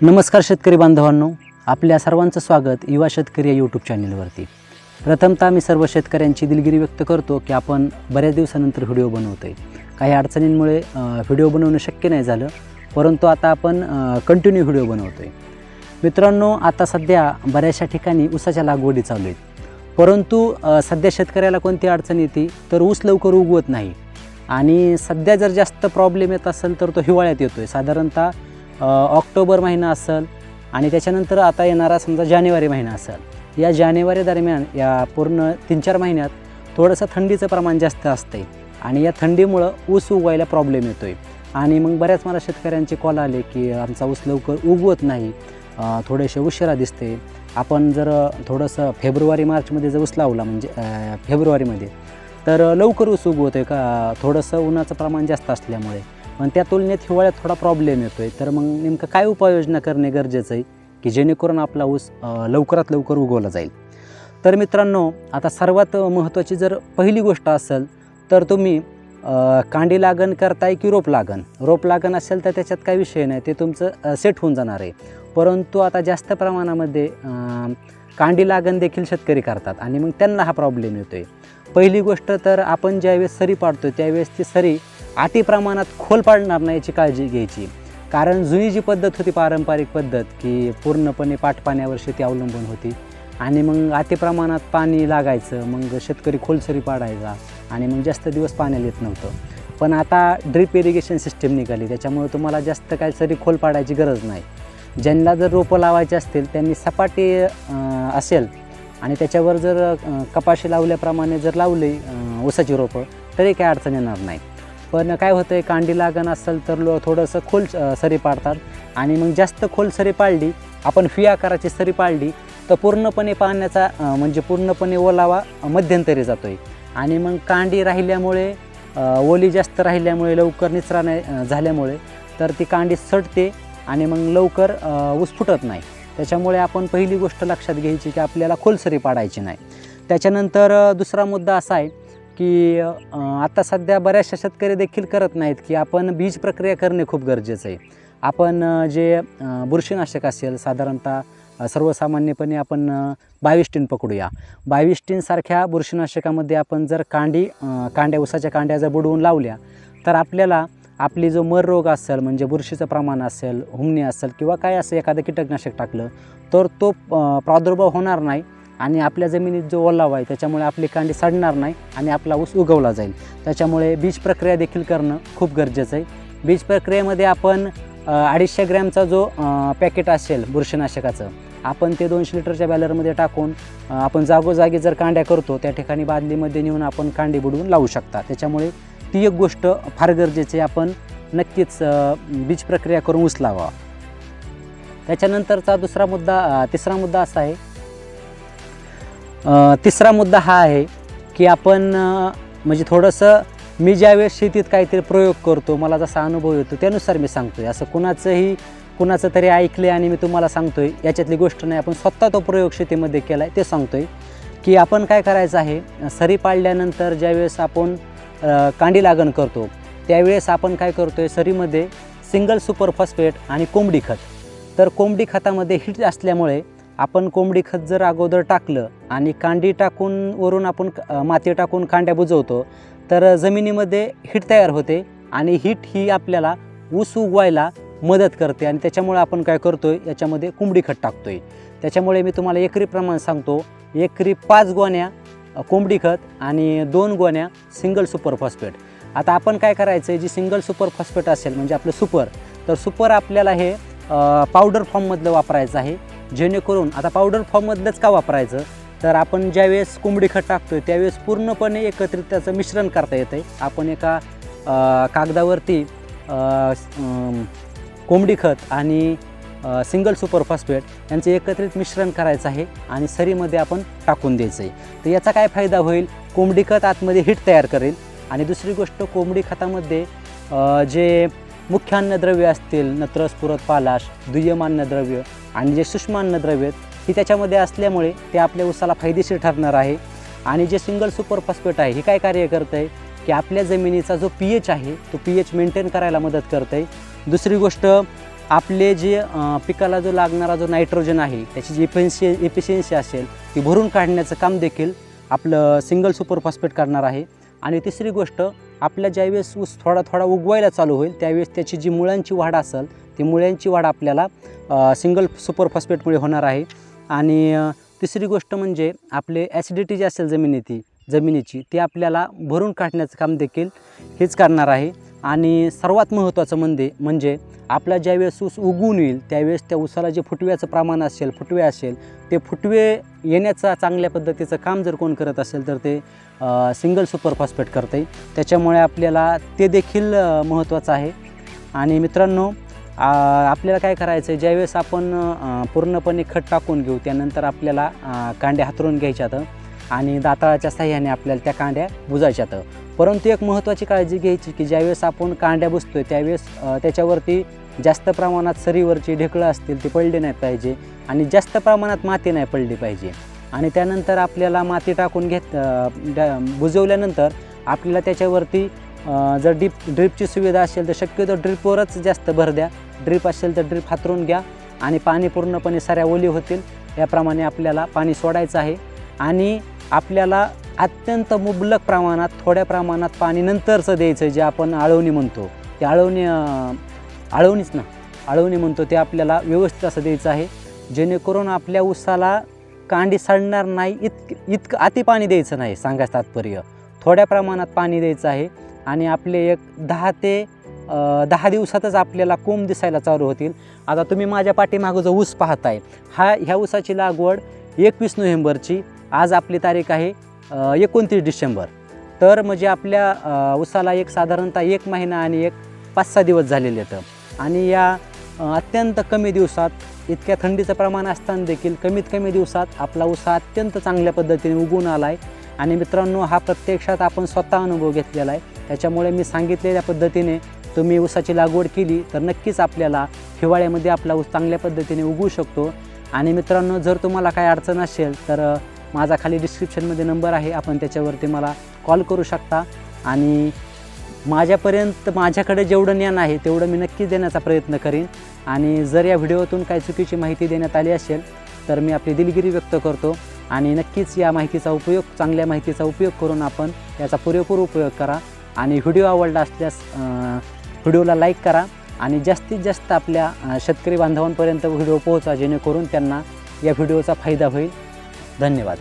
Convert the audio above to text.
नमस्कार शेतकरी बांधवांनो आपल्या सर्वांचं स्वागत युवा शेतकरी या यूट्यूब चॅनलवरती प्रथमतः मी सर्व शेतकऱ्यांची दिलगिरी व्यक्त करतो की आपण बऱ्याच दिवसानंतर व्हिडिओ बनवतो आहे काही अडचणींमुळे व्हिडिओ बनवणं शक्य नाही झालं परंतु आता आपण कंटिन्यू व्हिडिओ बनवतो आहे मित्रांनो आता सध्या बऱ्याचशा ठिकाणी ऊसाच्या लागवडी चालू आहेत. परंतु सध्या शेतकऱ्याला कोणती अडचण येते तर ऊस लवकर उगवत नाही. आणि सध्या जर जास्त प्रॉब्लेम येत असेल तर तो हिवाळ्यात येतो आहे साधारणतः ऑक्टोबर महिना असेल आणि त्याच्यानंतर आता येणारा समजा जानेवारी महिना असेल. या जानेवारी दरम्यान या पूर्ण तीन चार महिन्यात थोडंसं थंडीचं प्रमाण जास्त असते आणि या थंडीमुळं ऊस उगवायला प्रॉब्लेम येतो आहे आणि मग बऱ्याच मला शेतकऱ्यांचे कॉल आले की आमचा ऊस लवकर उगवत नाही. थोडेसे उशिरा दिसते. आपण जर थोडंसं फेब्रुवारी मार्चमध्ये जर ऊस लावला म्हणजे फेब्रुवारीमध्ये तर लवकर ऊस उगवतो आहे का? थोडंसं उन्हाचं प्रमाण जास्त असल्यामुळे. पण त्या तुलनेत हिवाळ्यात थोडा प्रॉब्लेम येतो आहे तर मग नेमकं काय उपाययोजना करणे गरजेचं आहे की जेणेकरून आपला ऊस लवकरात लवकर उगवला जाईल? तर मित्रांनो आता सर्वात महत्त्वाची जर पहिली गोष्ट असेल तर तुम्ही कांडी लागण करताय की रोप लागण? रोप लागण असेल तर त्याच्यात काही विषय नाही ते तुमचं सेट होऊन जाणार आहे. परंतु आता जास्त प्रमाणामध्ये कांडी लागण देखील शेतकरी करतात आणि मग त्यांना हा प्रॉब्लेम येतो आहे पहिली गोष्ट तर आपण ज्यावेळेस सरी पाडतो त्यावेळेस ती सरी अतिप्रमाणात खोल पाडणार नाही याची काळजी घ्यायची. कारण जुनी जी पद्धत होती पारंपरिक पद्धत की पूर्णपणे पाटपाण्यावर शेती अवलंबून होती आणि मग अतिप्रमाणात पाणी लागायचं मग शेतकरी खोलसरी पाडायचा आणि मग जास्त दिवस पाण्याला येत नव्हतं. पण आता ड्रिप इरिगेशन सिस्टीम निघाली त्याच्यामुळे तुम्हाला जास्त काही सरी खोल पाडायची गरज नाही. ज्यांना जर रोपं लावायची असतील त्यांनी सपाटी असेल आणि त्याच्यावर जर कपाशी लावल्याप्रमाणे जर लावली ऊसाची रोपं तरी काही अडचण येणार नाही. पण काय होतं आहे कांडी लागण असेल तर लो थोडंसं खोल सरी पाडतात. आणि मग जास्त खोल सरी पाळली आपण फी आकाराची सरी पाळली तर पूर्णपणे पाण्याचा म्हणजे पूर्णपणे ओलावा मध्यंतरी जातो आहे आणि मग कांडी राहिल्यामुळे ओली जास्त राहिल्यामुळे लवकर निचरा नाही झाल्यामुळे तर ती कांडी सडते आणि मग लवकर अं, ऊस फुटत नाही. त्याच्यामुळे आपण पहिली गोष्ट लक्षात घ्यायची की आपल्याला खोलसरी पाडायची नाही. त्याच्यानंतर दुसरा मुद्दा असा आहे की आता सध्या बऱ्याचशा शेतकरी देखील करत नाहीत की आपण बीज प्रक्रिया करणे खूप गरजेचं आहे. आपण जे बुरशीनाशक असेल साधारणतः सर्वसामान्यपणे आपण बावीस टीन पकडूया. बाविस्टीनसारख्या बुरशीनाशकामध्ये आपण जर कांडी कांड्या उसाच्या कांड्या जर बुडवून लावल्या तर आपल्याला आपली जो मर रोग असेल म्हणजे बुरशीचं प्रमाण असेल हुमणी असेल किंवा काय असेल एखादं कीटकनाशक टाकलं तर तो प्रादुर्भाव होणार नाही. आणि आपल्या जमिनीत जो ओलावा आहे त्याच्यामुळे आपली कांडी सडणार नाही आणि आपला ऊस उगवला जाईल. त्याच्यामुळे बीज प्रक्रिया देखील करणं खूप गरजेचं आहे. बीज प्रक्रियेमध्ये आपण अडीचशे ग्रॅमचा जो पॅकेट असेल बुरशीनाशकाचं आपण ते दोनशे लिटरच्या बॅलरमध्ये टाकून आपण जागोजागी जर कांड्या करतो त्या ठिकाणी बादलीमध्ये नेऊन आपण कांडी बुडवून लावू शकता. त्याच्यामुळे ती एक गोष्ट फार गरजेची आहे. आपण नक्कीच बीज प्रक्रिया करून ऊस त्याच्यानंतरचा दुसरा मुद्दा तिसरा मुद्दा असा आहे तिसरा मुद्दा हा आहे की आपण म्हणजे थोडंसं मी ज्यावेळेस शेतीत काहीतरी प्रयोग करतो मला जसा अनुभव येतो त्यानुसार मी सांगतोय. असं कुणाचंही कुणाचं तरी ऐकले आणि मी तुम्हाला सांगतोय याच्यातली गोष्ट नाही आपण स्वतः तो प्रयोग शेतीमध्ये केला आहे ते सांगतोय. की आपण काय करायचं आहे सरी पाडल्यानंतर ज्यावेळेस आपण कांडी लागण करतो त्यावेळेस आपण काय करतोय सरीमध्ये सिंगल सुपर फॉस्फेट आणि कोंबडी खत. तर कोंबडी खतामध्ये हिट असल्यामुळे आपण कोंबडी खत जर अगोदर टाकलं आणि कांडी टाकून वरून आपण माती टाकून कांड्या बुजवतो तर जमिनीमध्ये हीट तयार होते आणि हीट ही आपल्याला ऊस उगवायला मदत करते आणि त्याच्यामुळे आपण काय करतो आहे याच्यामध्ये कोंबडी खत टाकतो आहे त्याच्यामुळे मी तुम्हाला एकरी प्रमाण सांगतो एकरी पाच गोण्या कोंबडी खत आणि दोन गोण्या सिंगल सुपर फॉस्फेट. आता आपण काय करायचं आहे जी सिंगल सुपर फॉस्फेट असेल म्हणजे आपलं सुपर तर सुपर आपल्याला हे पावडर फॉर्ममधलं वापरायचं आहे. जेणेकरून आता पावडर फॉर्ममधलंच का वापरायचं? तर आपण ज्यावेळेस कोंबडी खत आहे त्यावेळेस पूर्णपणे एकत्रित त्याचं मिश्रण करता येतं आहे आपण एका कागदावरती कोंबडी खत आणि सिंगल सुपर फॉस्फेट यांचं एकत्रित मिश्रण करायचं आहे आणि सरीमध्ये आपण टाकून द्यायचं आहे तर याचा काय फायदा होईल? कोंबडी खत आतमध्ये हिट तयार करेल. आणि दुसरी गोष्ट कोंबडी खतामध्ये जे मुख्य अन्नद्रव्य असतील नत्र स्फुरत पालाश दुय्यम अन्नद्रव्य आणि जे सूक्ष्म अन्नद्रव्य ही त्याच्यामध्ये असल्यामुळे ते आपल्या ऊसाला फायदेशीर ठरणार आहे. आणि जे सिंगल सुपर फॉस्फेट आहे हे काय कार्य करतं आहे की आपल्या जमिनीचा जो पी एच आहे तो पी एच मेंटेन करायला मदत करतं आहे दुसरी गोष्ट आपले जे पिकाला जो लागणारा जो नायट्रोजन आहे त्याची जी इफिन्सि इफिशियन्सी असेल ती भरून काढण्याचं काम देखील आपलं सिंगल सुपर फॉस्फेट करणार आहे. आणि तिसरी गोष्ट आपल्या ज्यावेळेस ऊस थोडा थोडा उगवायला चालू होईल त्यावेळेस त्याची जी मुळांची वाढ असेल ती मुळ्यांची वाढ आपल्याला सिंगल सुपर फॉस्फेटमुळे होणार आहे. आणि तिसरी गोष्ट म्हणजे आपले ॲसिडिटी जी असेल जमिनीची जमिनीची ती आपल्याला भरून काढण्याचं काम देखील हेच करणार आहे. आणि सर्वात महत्त्वाचं म्हणजे म्हणजे आपला ज्यावेळेस ऊस उगवून येईल त्यावेळेस त्या ऊसाला जे फुटव्याचं प्रमाण असेल फुटवे असेल ते फुटवे येण्याचं चांगल्या पद्धतीचं काम जर कोण करत असेल तर ते सिंगल सुपर फॉस्फेट करते. त्याच्यामुळे आपल्याला ते देखील महत्त्वाचं आहे. आणि मित्रांनो आपल्याला काय करायचं आहे ज्यावेळेस आपण पूर्णपणे खत टाकून घेऊ त्यानंतर आपल्याला कांड्या हातरून घ्यायच्यात आणि दाताळाच्या साह्याने आपल्याला त्या कांड्या बुजायच्यात. परंतु एक महत्त्वाची काळजी घ्यायची की ज्यावेळेस आपण कांड्या बसतोय त्यावेळेस त्याच्यावरती जास्त प्रमाणात सरीवरची ढेकळं असतील ती पडली नाही पाहिजे आणि जास्त प्रमाणात माती नाही पडली पाहिजे. आणि त्यानंतर आपल्याला माती टाकून घेत बुजवल्यानंतर आपल्याला त्याच्यावरती जर डीप ड्रीपची सुविधा असेल तर शक्यतो ड्रीपवरच जास्त भर द्या. ड्रीप असेल तर ड्रीप हातरून घ्या आणि पाणी पूर्णपणे साऱ्या ओली होतील. याप्रमाणे आपल्याला पाणी सोडायचं आहे. आणि आपल्याला अत्यंत मुबलक प्रमाणात थोड्या प्रमाणात पाणी नंतरचं द्यायचं जे आपण आळवणी म्हणतो. ते आळवणी आळवणीच ना. आळवणी म्हणतो ते आपल्याला व्यवस्थित असं द्यायचं आहे. जेणेकरून आपल्या ऊसाला कांडी सडणार नाही इतक इतकं अति पाणी द्यायचं नाही सांगायचं तात्पर्य. थोड्या प्रमाणात पाणी द्यायचं आहे. आणि आपले एक दहा ते दहा दिवसातच आपल्याला कोंब दिसायला चालू होतील. आता तुम्ही माझ्या पाठीमागं जो ऊस पाहताय हा ह्या ऊसाची लागवड एकवीस नोव्हेंबरची. आज आपली तारीख आहे एकोणतीस डिसेंबर. तर म्हणजे आपल्या उसाला ऊसाला एक साधारणतः एक महिना आणि एक पाच सहा दिवस झालेले आहेत. आणि या अत्यंत कमी दिवसात इतक्या थंडीचं प्रमाण असताना देखील कमीत कमी दिवसात आपला उसा अत्यंत चांगल्या पद्धतीने उगून आला आहे आणि मित्रांनो हा प्रत्यक्षात आपण स्वतः अनुभव घेतलेला आहे. त्याच्यामुळे मी सांगितलेल्या पद्धतीने तुम्ही ऊसाची लागवड केली तर नक्कीच आपल्याला हिवाळ्यामध्ये आपला ऊस चांगल्या पद्धतीने उगवू शकतो. आणि मित्रांनो जर तुम्हाला काय अडचण असेल तर माझा खाली डिस्क्रिप्शनमध्ये नंबर आहे. आपण त्याच्यावरती मला कॉल करू शकता. आणि माझ्यापर्यंत माझ्याकडे जेवढं ज्ञान आहे तेवढं मी नक्कीच देण्याचा प्रयत्न करीन. आणि जर या व्हिडिओतून काही चुकीची माहिती देण्यात आली असेल तर मी आपली दिलगिरी व्यक्त करतो. आणि नक्कीच या माहितीचा उपयोग चांगल्या माहितीचा उपयोग करून आपण याचा पुरेपूर उपयोग करा. आणि व्हिडिओ आवडला असल्यास व्हिडिओला लाईक करा. आणि जास्तीत जास्त आपल्या शेतकरी बांधवांपर्यंत व्हिडिओ पोहोचा जेणेकरून त्यांना या व्हिडिओचा फायदा होईल. धन्यवाद.